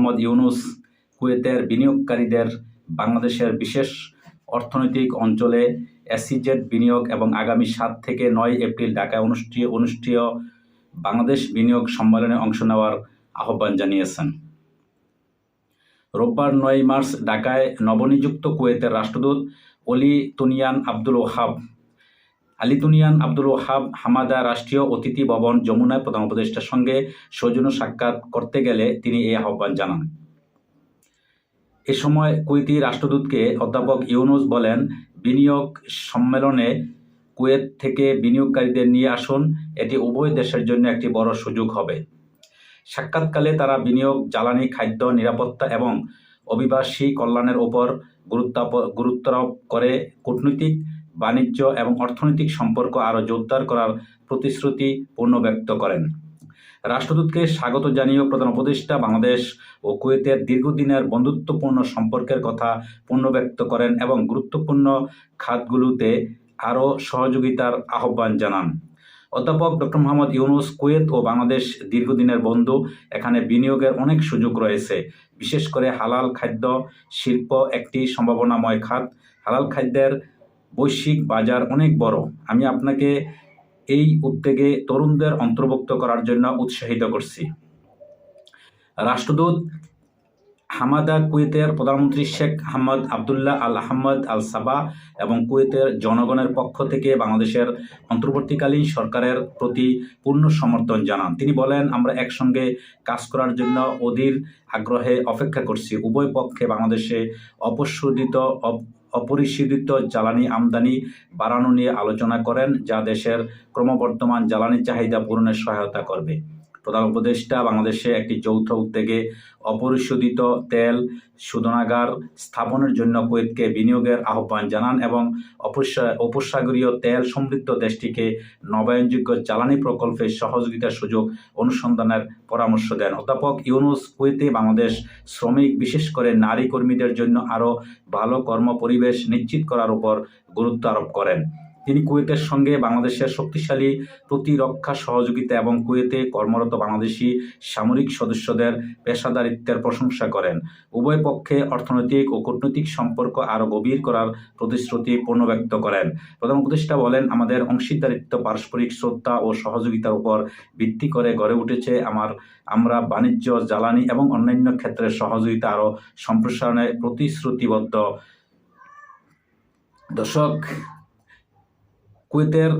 মোহাম্মদ ইউনুস কুয়েতের বিনিয়োগকারীদের বাংলাদেশের বিশেষ অর্থনৈতিক অঞ্চলে এসিজেড বিনিয়োগ এবং আগামী সাত থেকে নয় এপ্রিল ঢাকায় অনুষ্ঠিত অনুষ্ঠেয় বাংলাদেশ বিনিয়োগ সম্মেলনে অংশ নেওয়ার আহ্বান জানিয়েছেন। রোববার নয় মার্চ ঢাকায় নবনিযুক্ত কুয়েতের রাষ্ট্রদূত অলি তুনিয়ান আব্দুল ওহাব আলী তুনিয়ান আব্দুল ওহাব হামাদা রাষ্ট্রীয় অতিথি ভবন যমুনায় প্রধান উপদেষ্টার সঙ্গে সৌজন্য সাক্ষাৎ করতে গেলে তিনি এই আহ্বান জানান। এ সময় কুয়েতি রাষ্ট্রদূতকে অধ্যাপক ইউনুস বলেন, বিনিয়োগ সম্মেলনে কুয়েত থেকে বিনিয়োগকারীদের নিয়ে আসুন, এটি উভয় দেশের জন্য একটি বড় সুযোগ হবে। সাক্ষাৎকালে তারা বিনিয়োগ, জ্বালানি, খাদ্য, নিরাপত্তা এবং অভিবাসী কল্যাণের ওপর গুরুত্বাপ, গুরুত্বারোপ করে কূটনৈতিক বাণিজ্য এবং অর্থনৈতিক সম্পর্ক আরও জোরদার করার প্রতিশ্রুতি পূর্ণ ব্যক্ত করেন। রাষ্ট্রদূতকে স্বাগত জানিয়ে প্রধান উপদেষ্টা বাংলাদেশ ও কুয়েতের দীর্ঘদিনের বন্ধুত্বপূর্ণ সম্পর্কের কথা পুনর্ব্যক্ত করেন এবং গুরুত্বপূর্ণ খাতগুলোতে আরও সহযোগিতার আহ্বান জানান। অধ্যাপক ডক্টর মোহাম্মদ ইউনুস কুয়েত ও বাংলাদেশ দীর্ঘদিনের বন্ধু, এখানে বিনিয়োগের অনেক সুযোগ রয়েছে। বিশেষ করে হালাল খাদ্য, শিল্প একটি সম্ভাবনাময় খাত। হালাল খাদ্যের বৈশ্বিক বাজার অনেক বড়। আমি আপনাকে এই উদ্যোগে তরুণদের অন্তর্ভুক্ত করার জন্য উৎসাহিত করছি। রাষ্ট্রদূত হামাদা কুয়েতের প্রধানমন্ত্রী শেখ আহমদ আবদুল্লাহ আল আহমদ আল সাবা এবং কুয়েতের জনগণের পক্ষ থেকে বাংলাদেশের অন্তর্বর্তীকালীন সরকারের প্রতি পূর্ণ সমর্থন জানান। তিনি বলেন, আমরা একসঙ্গে কাজ করার জন্য অধীর আগ্রহে অপেক্ষা করছি। উভয় পক্ষে বাংলাদেশে অপশোধিত অপ- অপরিশোধিত জ্বালানি আমদানি বাড়ানো নিয়ে আলোচনা করেন, যা দেশের ক্রমবর্ধমান জ্বালানি চাহিদা পূরণের সহায়তা করবে। প্রধান উপদেষ্টা বাংলাদেশে একটি যৌথ উদ্যোগে অপরিশোধিত তেল শোধনাগার স্থাপনের জন্য কুয়েতকে বিনিয়োগের আহ্বান জানান এবং উপসাগরীয় তেল সমৃদ্ধ দেশটিকে নবায়নযোগ্য জ্বালানি প্রকল্পে সহযোগিতার সুযোগ অনুসন্ধানের পরামর্শ দেন। অধ্যাপক ইউনুস কুয়েতে বাংলাদেশ শ্রমিক, বিশেষ করে নারী কর্মীদের জন্য আরও ভালো কর্মপরিবেশ নিশ্চিত করার উপর গুরুত্ব আরোপ করেন। তিনি কুয়েতের সঙ্গে বাংলাদেশের শক্তিশালী প্রতিরক্ষা সহযোগিতা এবং কুয়েতে কর্মরত বাংলাদেশি সামরিক সদস্যদের পেশাদারিত্বের প্রশংসা করেন। উভয় পক্ষে অর্থনৈতিক ও কূটনৈতিক সম্পর্ক আরও গভীর করার প্রতিশ্রুতি পূর্ণব্যক্ত করেন। প্রধান উপদেষ্টা বলেন, আমাদের অংশীদারিত্ব, পারস্পরিক শ্রদ্ধা ও সহযোগিতার উপর ভিত্তি করে গড়ে উঠেছে আমার, আমরা বাণিজ্য, জ্বালানি এবং অন্যান্য ক্ষেত্রে সহযোগিতা আরও সম্প্রসারণে প্রতিশ্রুতিবদ্ধ। দর্শক কুয়েতের